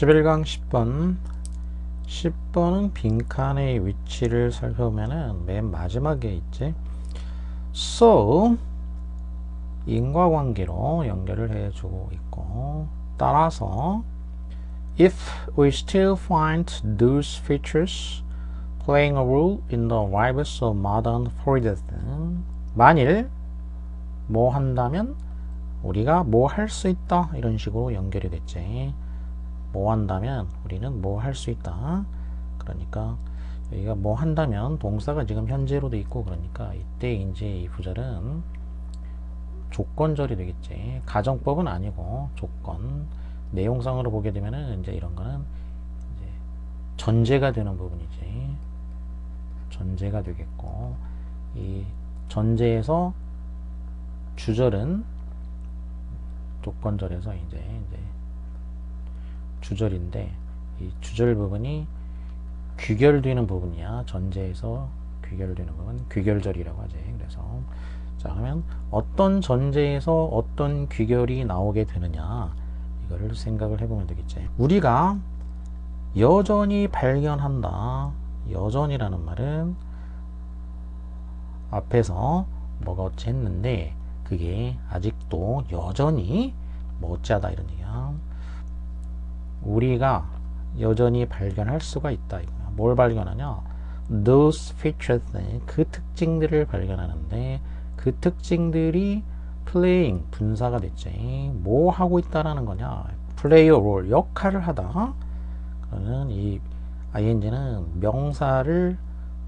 11강 10번 10번은 빈칸의 위치를 살펴보면은 맨 마지막에 있지 so 인과관계로 연결을 해주고 있고 따라서 if we still find those features playing a role in the lives of modern Freudian 만일 뭐 한다면 우리가 뭐 할 수 있다 이런 식으로 연결이 됐지 뭐 한다면 우리는 뭐 할 수 있다. 그러니까 여기가 뭐 한다면 동사가 지금 현재로도 있고 그러니까 이때 이제 이 부절은 조건절이 되겠지. 가정법은 아니고 조건. 내용상으로 보게 되면은 이제 이런 거는 이제 전제가 되는 부분이지. 전제가 되겠고 이 전제에서 주절은 조건절에서 이제 이제 주절인데 이 주절 부분이 귀결되는 부분이야. 전제에서 귀결되는 부분 귀결절이라고 하지. 그래서 자 그러면 어떤 전제에서 어떤 귀결이 나오게 되느냐? 이거를 생각을 해보면 되겠지. 우리가 여전히 발견한다. 여전이라는 말은 앞에서 뭐가 어찌 했는데 그게 아직도 여전히 뭐 어찌하다 이런 얘기야 우리가 여전히 발견할 수가 있다 뭘 발견하냐? Those features 그 특징들을 발견하는데 그 특징들이 playing 분사가 됐지. 뭐 하고 있다라는 거냐? play a role 역할을 하다. 그러는 이 ing는 명사를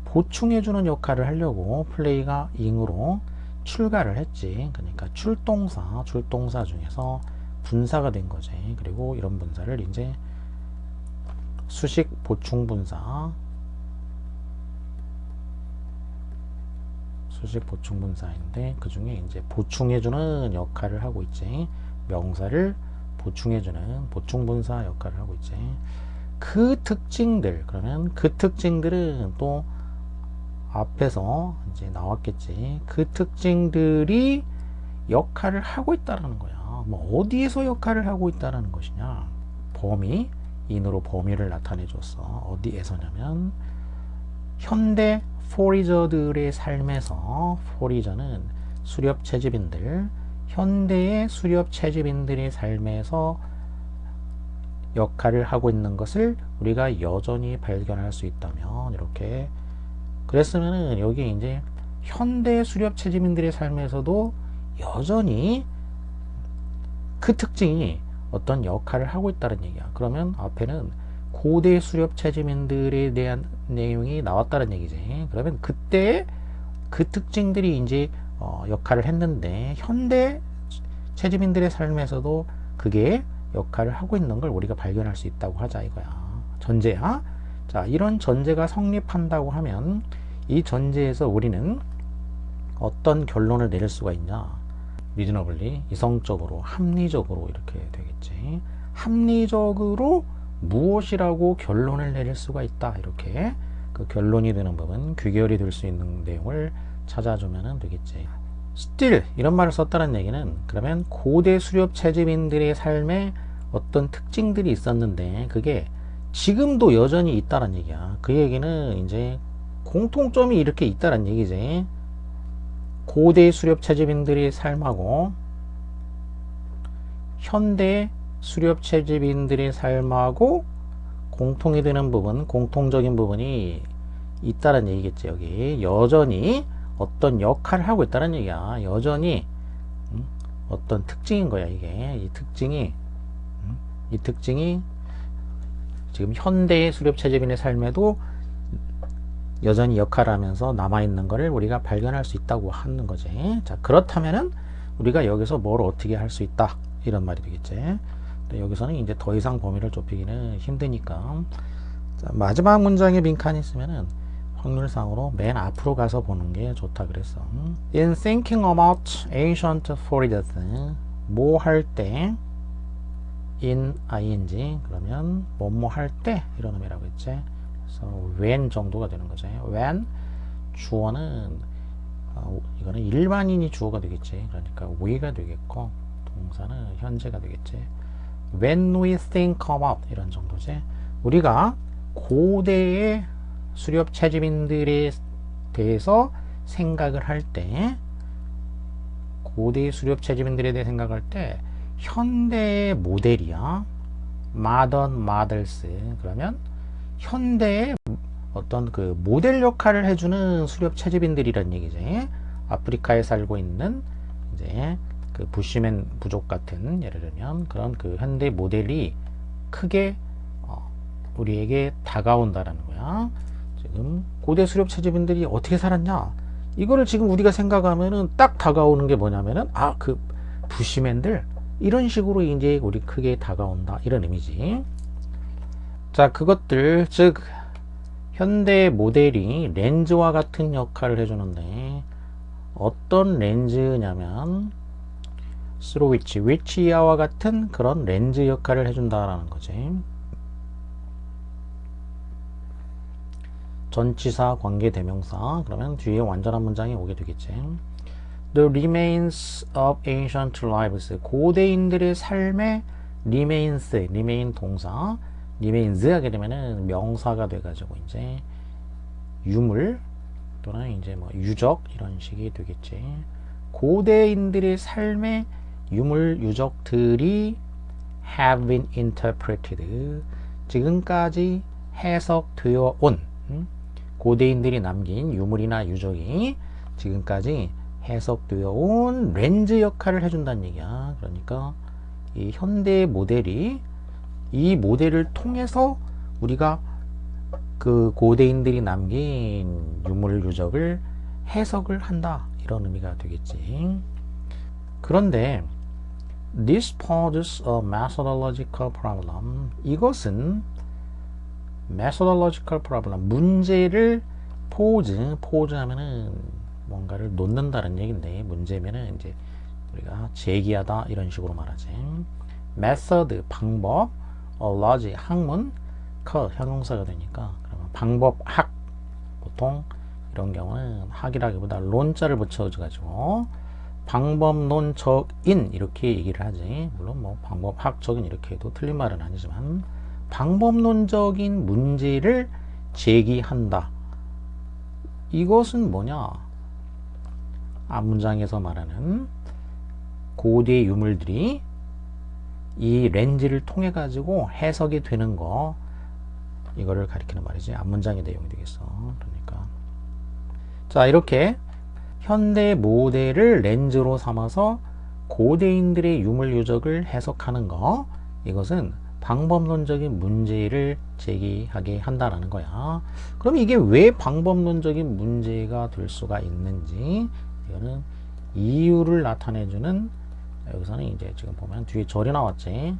보충해주는 역할을 하려고 play가 ing으로 출가를 했지. 그러니까 출동사 출동사 중에서 분사가 된 거지. 그리고 이런 분사를 이제 수식 보충 분사 수식 보충 분사인데 그 중에 이제 보충해주는 역할을 하고 있지. 명사를 보충해주는 보충 분사 역할을 하고 있지. 그 특징들 그러면 그 특징들은 또 앞에서 이제 나왔겠지. 그 특징들이 역할을 하고 있다라는 거야. 뭐 어디에서 역할을 하고 있다라는 것이냐? 범위 인으로 범위를 나타내 줬어. 어디에서냐면 현대 포리저들의 삶에서 포리저는 수렵 채집인들 현대의 수렵 채집인들의 삶에서 역할을 하고 있는 것을 우리가 여전히 발견할 수 있다면 이렇게 그랬으면은 여기 이제 현대 수렵 채집인들의 삶에서도 여전히 그 특징이 어떤 역할을 하고 있다는 얘기야. 그러면 앞에는 고대 수렵 채집인들에 대한 내용이 나왔다는 얘기지. 그러면 그때 그 특징들이 이제 어 역할을 했는데 현대 채집인들의 삶에서도 그게 역할을 하고 있는 걸 우리가 발견할 수 있다고 하자 이거야. 전제야. 자, 이런 전제가 성립한다고 하면 이 전제에서 우리는 어떤 결론을 내릴 수가 있냐? 리즈너블리 이성적으로 합리적으로 이렇게 되겠지. 합리적으로 무엇이라고 결론을 내릴 수가 있다. 이렇게 그 결론이 되는 부분 귀결이 될 수 있는 내용을 찾아주면 되겠지. Still 이런 말을 썼다는 얘기는 그러면 고대 수렵 채집인들의 삶에 어떤 특징들이 있었는데 그게 지금도 여전히 있다는 얘기야. 그 얘기는 이제 공통점이 이렇게 있다는 얘기지 고대 수렵 채집인들의 삶하고 현대 수렵 채집인들의 삶하고 공통이 되는 부분, 공통적인 부분이 있다는 얘기겠지 여기 여전히 어떤 역할을 하고 있다는 얘기야 여전히 음? 어떤 특징인 거야 이게 이 특징이 음? 이 특징이 지금 현대의 수렵 채집인의 삶에도 여전히 역할을 하면서 남아있는 것을 우리가 발견할 수 있다고 하는 거지. 자, 그렇다면은 우리가 여기서 뭘 어떻게 할 수 있다. 이런 말이 되겠지. 여기서는 이제 더 이상 범위를 좁히기는 힘드니까. 자, 마지막 문장에 빈칸이 있으면은 확률상으로 맨 앞으로 가서 보는 게 좋다 그랬어. In thinking about ancient Floridas, 뭐 할 때, in ing, 그러면 뭐뭐 할 때, 이런 의미라고 했지. 그래서 when 정도가 되는 거죠. when 주어는 어, 이거는 일반인이 주어가 되겠지. 그러니까 we가 되겠고 동사는 현재가 되겠지. when we think about 이런 정도지. 우리가 고대의 수렵 채집인들에 대해서 생각을 할 때, 고대의 수렵 채집인들에 대해 생각할 때, 현대의 모델이야. modern models. 그러면 현대의 어떤 그 모델 역할을 해주는 수렵 채집인들이란 얘기지. 아프리카에 살고 있는 이제 그 부시맨 부족 같은 예를 들면 그런 그 현대 모델이 크게 어, 우리에게 다가온다라는 거야. 지금 고대 수렵 채집인들이 어떻게 살았냐? 이거를 지금 우리가 생각하면은 딱 다가오는 게 뭐냐면은 아 그 부시맨들 이런 식으로 이제 우리 크게 다가온다 이런 의미지. 자 그것들 즉 현대 모델이 렌즈와 같은 역할을 해주는데 어떤 렌즈냐면 스로위치, 위치야와 같은 그런 렌즈 역할을 해준다라는 거지. 전치사, 관계, 대명사 그러면 뒤에 완전한 문장이 오게 되겠지. The remains of ancient lives 고대인들의 삶의 remains, remain 동사, remains 하게 되면은 명사가 돼가지고 이제 유물 또는 이제 뭐 유적 이런 식이 되겠지. 고대인들의 삶의 유물 유적들이 have been interpreted 지금까지 해석되어 온 음? 고대인들이 남긴 유물이나 유적이 지금까지 해석되어 온 렌즈 역할을 해준다는 얘기야. 그러니까 이 현대 모델이 이 모델을 통해서 우리가 그 고대인들이 남긴 유물 유적을 해석을 한다 이런 의미가 되겠지. 그런데 this poses a methodological problem. 이것은 methodological problem 문제를 pose pose 하면은 뭔가를 놓는다는 얘긴데 문제면은 이제 우리가 제기하다 이런 식으로 말하지. method 방법, logic 학문, cut 형용사가 되니까 그러면 방법 학 보통 이런 경우는 학이라기보다 론자를 붙여가지고 방법론적인 이렇게 얘기를 하지. 물론 뭐 방법학적인 이렇게 해도 틀린 말은 아니지만 방법론적인 문제를 제기한다. 이것은 뭐냐? 앞 문장에서 말하는 고대 유물들이 이 렌즈를 통해 가지고 해석이 되는 거 이거를 가리키는 말이지 앞 문장의 내용이 되겠어. 그러니까 자 이렇게 현대 모델을 렌즈로 삼아서 고대인들의 유물 유적을 해석하는 거 이것은 방법론적인 문제를 제기하게 한다라는 거야. 그럼 이게 왜 방법론적인 문제가 될 수가 있는지 이거는 이유를 나타내주는 여기서는 이제 지금 보면 뒤에 절이 나왔지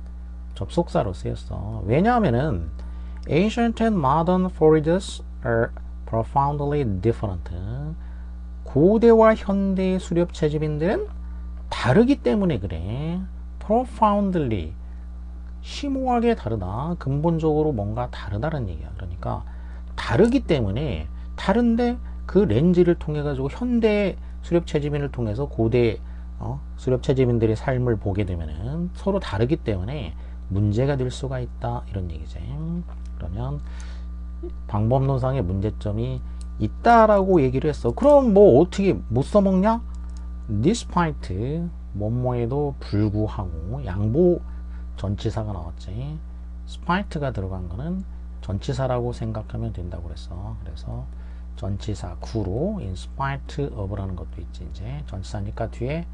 접속사로 쓰였어. 왜냐하면은 ancient and modern forages are profoundly different. 고대와 현대의 수렵 채집인들은 다르기 때문에 그래. profoundly 심오하게 다르다. 근본적으로 뭔가 다르다는 얘기야. 그러니까 다르기 때문에 다른데 그 렌즈를 통해 가지고 현대 수렵 채집인을 통해서 고대 어? 수렵 채집인들의 삶을 보게 되면은 서로 다르기 때문에 문제가 될 수가 있다 이런 얘기지. 그러면 방법론상의 문제점이 있다라고 얘기를 했어. 그럼 뭐 어떻게 못 써먹냐? despite 뭐뭐에도 불구하고 양보 전치사가 나왔지. spite가 들어간 거는 전치사라고 생각하면 된다고 그랬어. 그래서 전치사 구로 in spite of라는 것도 있지. 이제 전치사니까 뒤에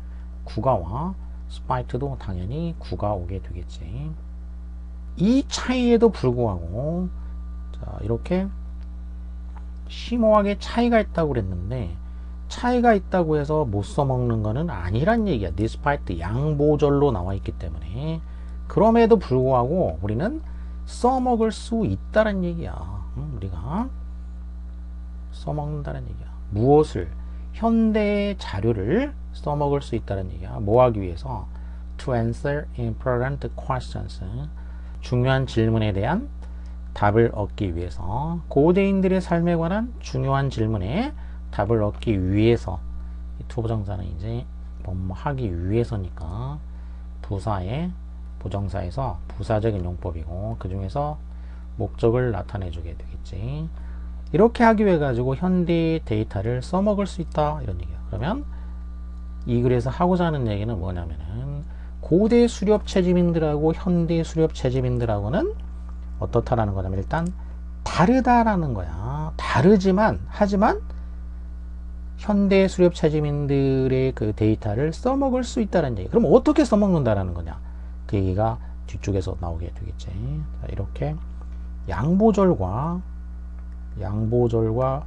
구가 와. spite도 당연히 구가 오게 되겠지. 이 차이에도 불구하고 자, 이렇게 심오하게 차이가 있다고 그랬는데 차이가 있다고 해서 못 써먹는 거는 아니란 얘기야. despite 양보절로 나와 있기 때문에 그럼에도 불구하고 우리는 써먹을 수 있다는 얘기야. 응? 우리가 써먹는다는 얘기야. 무엇을 현대의 자료를 써먹을 수 있다는 얘기야. 뭐 하기 위해서 to answer important questions 중요한 질문에 대한 답을 얻기 위해서 고대인들의 삶에 관한 중요한 질문에 답을 얻기 위해서 이 투부정사는 이제 뭐뭐 하기 위해서니까 부사에 부정사에서 부사적인 용법이고 그 중에서 목적을 나타내 주게 되겠지. 이렇게 하기 위해 가지고 현대 데이터를 써먹을 수 있다 이런 얘기야. 그러면 이 글에서 하고자 하는 얘기는 뭐냐면은 고대 수렵 채집인들하고 현대 수렵 채집인들하고는 어떻다라는 거냐면 일단 다르다라는 거야. 다르지만 하지만 현대 수렵 채집인들의 그 데이터를 써먹을 수 있다는 얘기. 그럼 어떻게 써먹는다라는 거냐? 그 얘기가 뒤쪽에서 나오게 되겠지. 자, 이렇게 양보절과 양보절과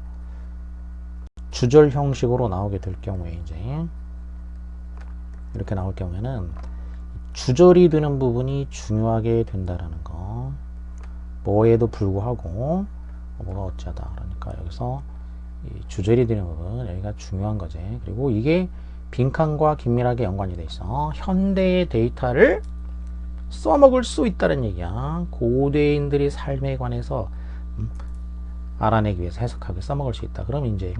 주절 형식으로 나오게 될 경우에 이제 이렇게 나올 경우에는 주절이 되는 부분이 중요하게 된다라는 거. 뭐에도 불구하고 뭐가 어쩌다 그러니까 여기서 이 주절이 되는 부분 여기가 중요한 거지. 그리고 이게 빈칸과 긴밀하게 연관이 돼 있어. 현대의 데이터를 써먹을 수 있다는 얘기야. 고대인들의 삶에 관해서 음, 알아내기 위해서 해석하게 써먹을 수 있다. 그럼 이제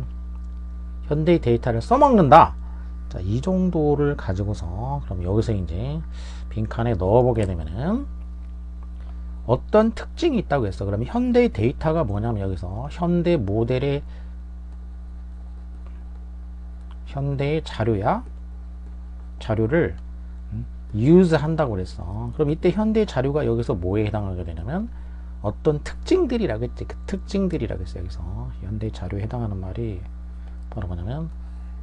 현대의 데이터를 써먹는다. 자, 이 정도를 가지고서 그럼 여기서 이제 빈칸에 넣어보게 되면은 어떤 특징이 있다고 했어. 그러면 현대 데이터가 뭐냐면 여기서 현대 모델의 현대의 자료야 자료를 use 한다고 그랬어. 그럼 이때 현대 자료가 여기서 뭐에 해당하게 되냐면 어떤 특징들이라고 했지. 그 특징들이라고 했어. 여기서 현대 자료에 해당하는 말이 바로 뭐냐면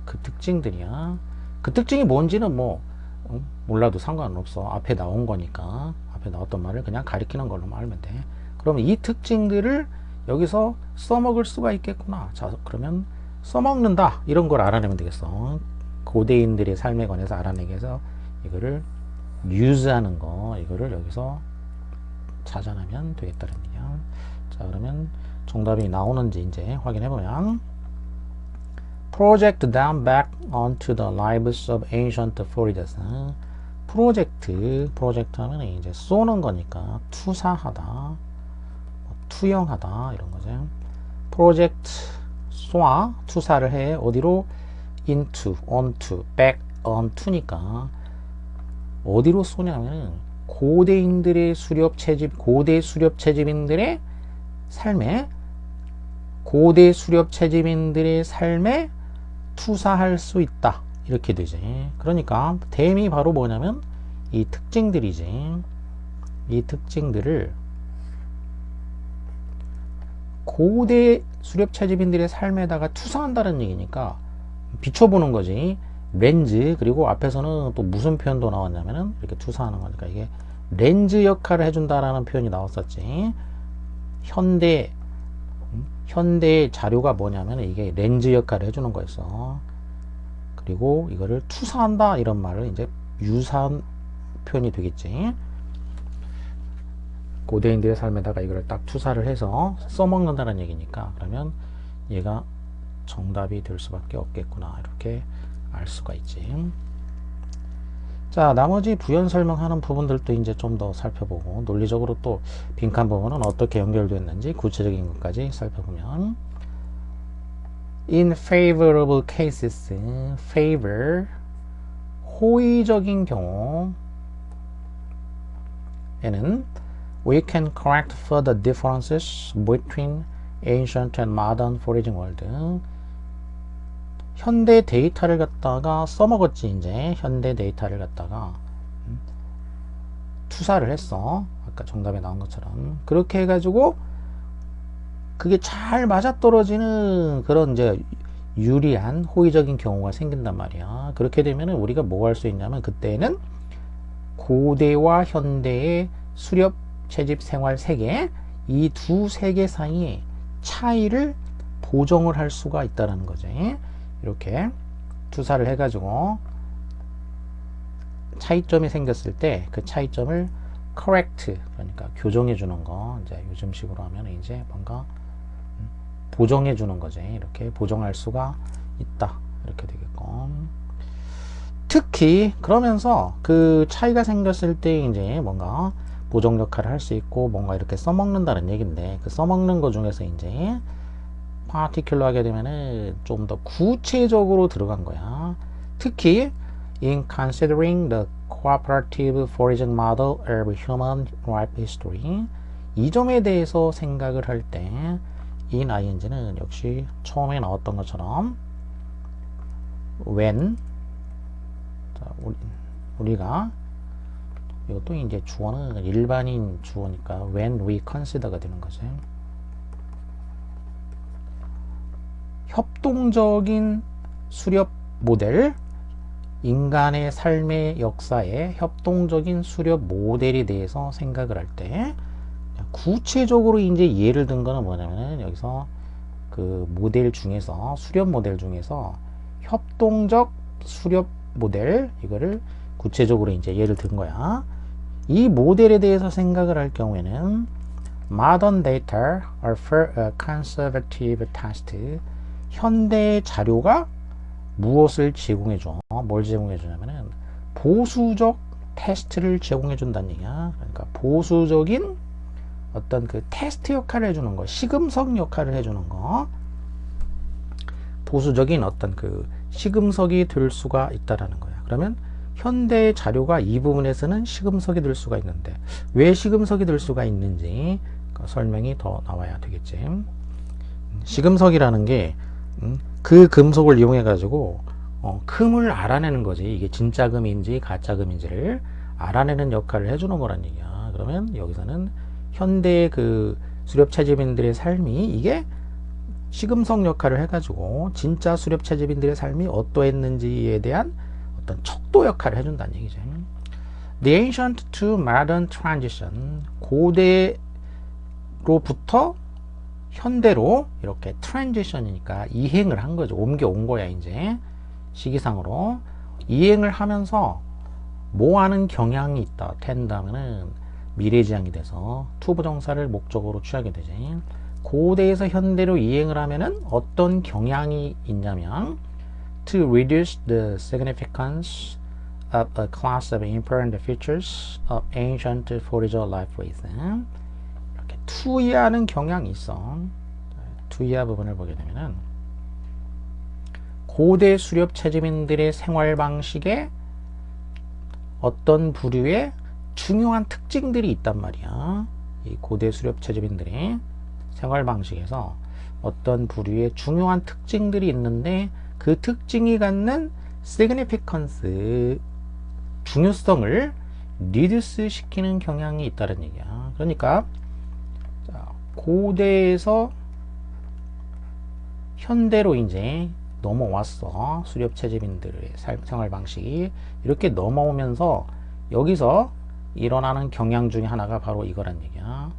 그 특징들이야. 그 특징이 뭔지는 뭐 어, 몰라도 상관은 없어. 앞에 나온 거니까 앞에 나왔던 말을 그냥 가리키는 걸로 알면 돼. 그럼 이 특징들을 여기서 써먹을 수가 있겠구나. 자, 그러면 써먹는다. 이런 걸 알아내면 되겠어. 고대인들의 삶에 관해서 알아내기 위해서 이거를 use하는 거, 이거를 여기서 찾아내면 되겠다는 얘기야. 자, 그러면 정답이 나오는지 이제 확인해 보면 project down back onto the lives of ancient foreigners. 프로젝트, 프로젝트 하면 이제 쏘는 거니까 투사하다, 뭐 투영하다 이런 거죠. 프로젝트 쏘아 투사를 해 어디로 into, onto, back onto니까 어디로 쏘냐면 고대인들의 수렵 채집, 고대 수렵 채집인들의 삶에 고대 수렵 채집인들의 삶에 투사할 수 있다. 이렇게 되지. 그러니까 댐이 바로 뭐냐면 이 특징들이지. 이 특징들을 고대 수렵 채집인들의 삶에다가 투사한다는 얘기니까 비춰보는 거지. 렌즈 그리고 앞에서는 또 무슨 표현도 나왔냐면은 이렇게 투사하는 거니까 이게 렌즈 역할을 해준다라는 표현이 나왔었지. 현대 현대의 자료가 뭐냐면 이게 렌즈 역할을 해주는 거였어. 그리고 이거를 투사한다 이런 말을 이제 유사한 표현이 되겠지. 고대인들의 삶에다가 이거를 딱 투사를 해서 써먹는다는 얘기니까 그러면 얘가 정답이 될 수밖에 없겠구나 이렇게 알 수가 있지. 자, 나머지 부연 설명하는 부분들도 이제 좀 더 살펴보고 논리적으로 또 빈칸 부분은 어떻게 연결됐는지 구체적인 것까지 살펴보면 in favorable cases, favor 호의적인 경우에는 we can correct further differences between ancient and modern foraging world. 현대 데이터를 갖다가 써먹었지 이제. 현대 데이터를 갖다가. 음, 투사를 했어. 아까 정답에 나온 것처럼. 그렇게 해가지고 그게 잘 맞아떨어지는 그런 이제 유리한 호의적인 경우가 생긴단 말이야. 그렇게 되면 우리가 뭐 할 수 있냐면 그때는 고대와 현대의 수렵 채집 생활 세계 이 두 세계 사이에 차이를 보정을 할 수가 있다는 거지 이렇게 투사를 해가지고 차이점이 생겼을 때 그 차이점을 correct 그러니까 교정해 주는 거 이제 요즘식으로 하면 이제 뭔가 음, 보정해 주는 거지. 이렇게 보정할 수가 있다. 이렇게 되겠고. 특히 그러면서 그 차이가 생겼을 때 이제 뭔가 보정 역할을 할 수 있고 뭔가 이렇게 써먹는다는 얘기인데 그 써먹는 것 중에서 이제 파티큘러 하게 되면은 좀 더 구체적으로 들어간 거야. 특히 in considering the cooperative forensic model of human life history. 이 점에 대해서 생각을 할 때 in ing는 역시 처음에 나왔던 것처럼 when 자, 우리, 우리 가 이것도 이제 주어는 일반인 주어니까 when we consider가 되는 거죠. 협동적인 수렵 모델, 인간의 삶의 역사에 협동적인 수렵 모델에 대해서 생각을 할 때, 구체적으로 이제 예를 든 거는 뭐냐면은 여기서 그 모델 중에서, 수렵 모델 중에서 협동적 수렵 모델, 이거를 구체적으로 이제 예를 든 거야. 이 모델에 대해서 생각을 할 경우에는 modern data for a conservative test. 현대 자료가 무엇을 제공해 줘? 뭘 제공해 주냐면은 보수적 테스트를 제공해 준다는 얘기야. 그러니까 보수적인 어떤 그 테스트 역할을 해주는 거, 시금석 역할을 해주는 거, 보수적인 어떤 그 시금석이 될 수가 있다라는 거야. 그러면 현대 자료가 이 부분에서는 시금석이 될 수가 있는데 왜 시금석이 될 수가 있는지 그 설명이 더 나와야 되겠지. 시금석이라는 게 음, 그 금속을 이용해 가지고 어, 금을 알아내는 거지. 이게 진짜 금인지 가짜 금인지를 알아내는 역할을 해주는 거란 얘기야. 그러면 여기서는 현대 그 수렵 채집인들의 삶이 이게 시금석 역할을 해가지고 진짜 수렵 채집인들의 삶이 어떠했는지에 대한 어떤 척도 역할을 해준다는 얘기죠. The ancient to modern transition 고대로부터 현대로 이렇게 트랜지션이니까 이행을 한 거죠. 옮겨온 거야 이제 시기상으로 이행을 하면서 뭐 하는 경향이 있다. 텐다면은 미래지향이 돼서 투부정사를 목적으로 취하게 되지. 고대에서 현대로 이행을 하면은 어떤 경향이 있냐면 to reduce the significance of a class of important features of ancient forager life ways. 투이하는 경향이 있어. 투이하 부분을 보게 되면은 고대 수렵 채집인들의 생활 방식에 어떤 부류의 중요한 특징들이 있단 말이야. 이 고대 수렵 채집인들의 생활 방식에서 어떤 부류의 중요한 특징들이 있는데 그 특징이 갖는 significance 중요성을 리듀스 시키는 경향이 있다는 얘기야. 그러니까 자, 고대에서 현대로 이제 넘어왔어. 수렵 채집인들의 생활 방식이 이렇게 넘어오면서 여기서 일어나는 경향 중에 하나가 바로 이거란 얘기야.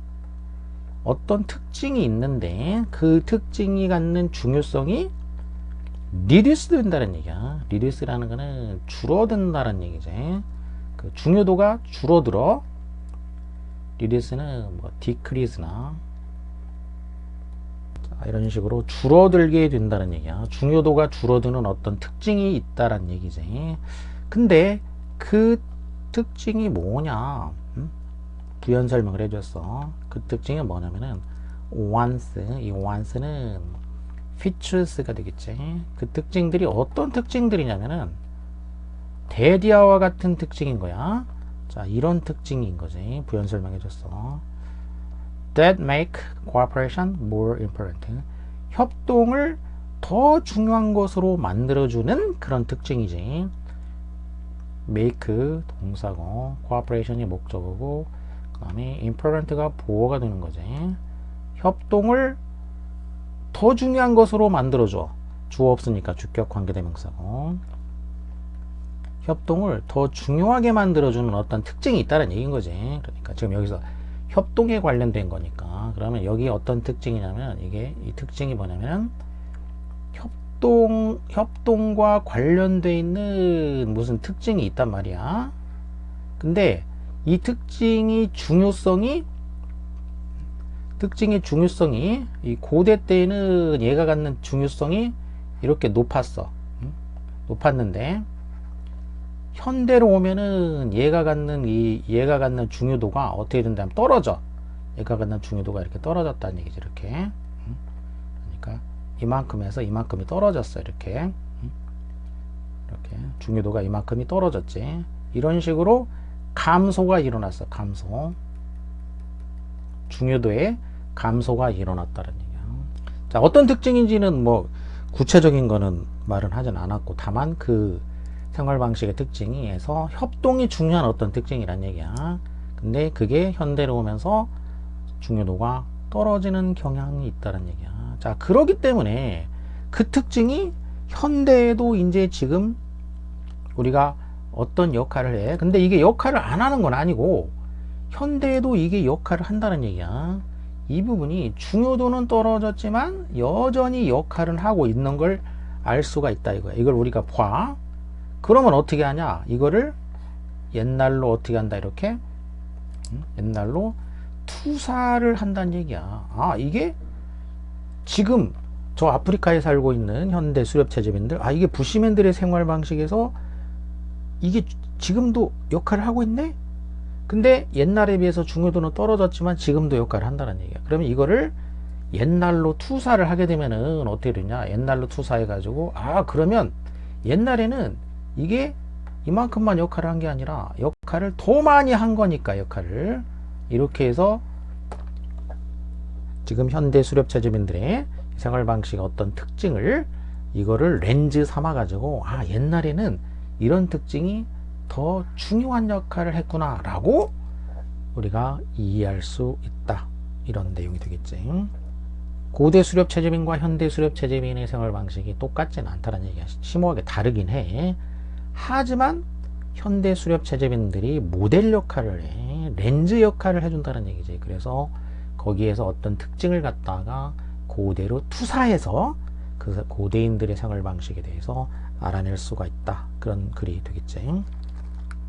어떤 특징이 있는데 그 특징이 갖는 중요성이 리듀스 된다는 얘기야. 리듀스라는 거는 줄어든다는 얘기지. 그 중요도가 줄어들어. 리듀스는 뭐 디크리스나 이런 식으로 줄어들게 된다는 얘기야. 중요도가 줄어드는 어떤 특징이 있다란 얘기지. 근데 그 특징이 뭐냐? 음? 부연 설명을 해줬어. 그 특징이 뭐냐면은 once, 이 once는 features가 되겠지. 그 특징들이 어떤 특징들이냐면은 데디아와 같은 특징인 거야. 자, 이런 특징인 거지. 부연 설명해줬어. That make cooperation more important. 협동을 더 중요한 것으로 만들어주는 그런 특징이지. make 동사고, cooperation이 목적어고, 그 다음에 important가 보어가 되는 거지. 협동을 더 중요한 것으로 만들어줘. 주어 없으니까 주격 관계대명사고. 협동을 더 중요하게 만들어주는 어떤 특징이 있다는 얘기인 거지. 그러니까 지금 여기서 협동에 관련된 거니까. 그러면 여기 어떤 특징이냐면 이게 이 특징이 뭐냐면 협동 협동과 관련돼 있는 무슨 특징이 있단 말이야. 근데 이 특징이 중요성이 특징의 중요성이 이 고대 때에는 얘가 갖는 중요성이 이렇게 높았어. 높았는데 현대로 오면은 얘가 갖는 이 얘가 갖는 중요도가 어떻게 된다면 떨어져. 얘가 갖는 중요도가 이렇게 떨어졌다는 얘기지 이렇게. 그러니까 이만큼에서 이만큼이 떨어졌어 이렇게. 이렇게 중요도가 이만큼이 떨어졌지. 이런 식으로 감소가 일어났어. 감소. 중요도의 감소가 일어났다는 얘기야. 자, 어떤 특징인지는 뭐 구체적인 거는 말은 하진 않았고 다만 그 생활 방식의 특징이 해서 협동이 중요한 어떤 특징이란 얘기야. 근데 그게 현대로 오면서 중요도가 떨어지는 경향이 있다는 얘기야. 자, 그러기 때문에 그 특징이 현대에도 이제 지금 우리가 어떤 역할을 해. 근데 이게 역할을 안 하는 건 아니고 현대에도 이게 역할을 한다는 얘기야. 이 부분이 중요도는 떨어졌지만 여전히 역할은 하고 있는 걸 알 수가 있다 이거야. 이걸 우리가 봐. 그러면 어떻게 하냐? 이거를 옛날로 어떻게 한다 이렇게 음? 옛날로 투사를 한다는 얘기야. 아 이게 지금 저 아프리카에 살고 있는 현대 수렵 체제민들, 아 이게 부시맨들의 생활 방식에서 이게 지금도 역할을 하고 있네? 근데 옛날에 비해서 중요도는 떨어졌지만 지금도 역할을 한다는 얘기야. 그러면 이거를 옛날로 투사를 하게 되면은 어떻게 되냐? 옛날로 투사해 가지고 아 그러면 옛날에는 이게 이만큼만 역할을 한 게 아니라 역할을 더 많이 한 거니까 역할을 이렇게 해서 지금 현대 수렵 체제민들의 생활 방식의 어떤 특징을 이거를 렌즈 삼아 가지고 아 옛날에는 이런 특징이 더 중요한 역할을 했구나 라고 우리가 이해할 수 있다. 이런 내용이 되겠지. 고대 수렵 체제민과 현대 수렵 체제민의 생활 방식이 똑같지는 않다는 얘기야. 심오하게 다르긴 해. 하지만 현대 수렵 체제민들이 모델 역할을 해. 렌즈 역할을 해준다는 얘기지. 그래서 거기에서 어떤 특징을 갖다가 고대로 투사해서 그 고대인들의 생활 방식에 대해서 알아낼 수가 있다. 그런 글이 되겠지.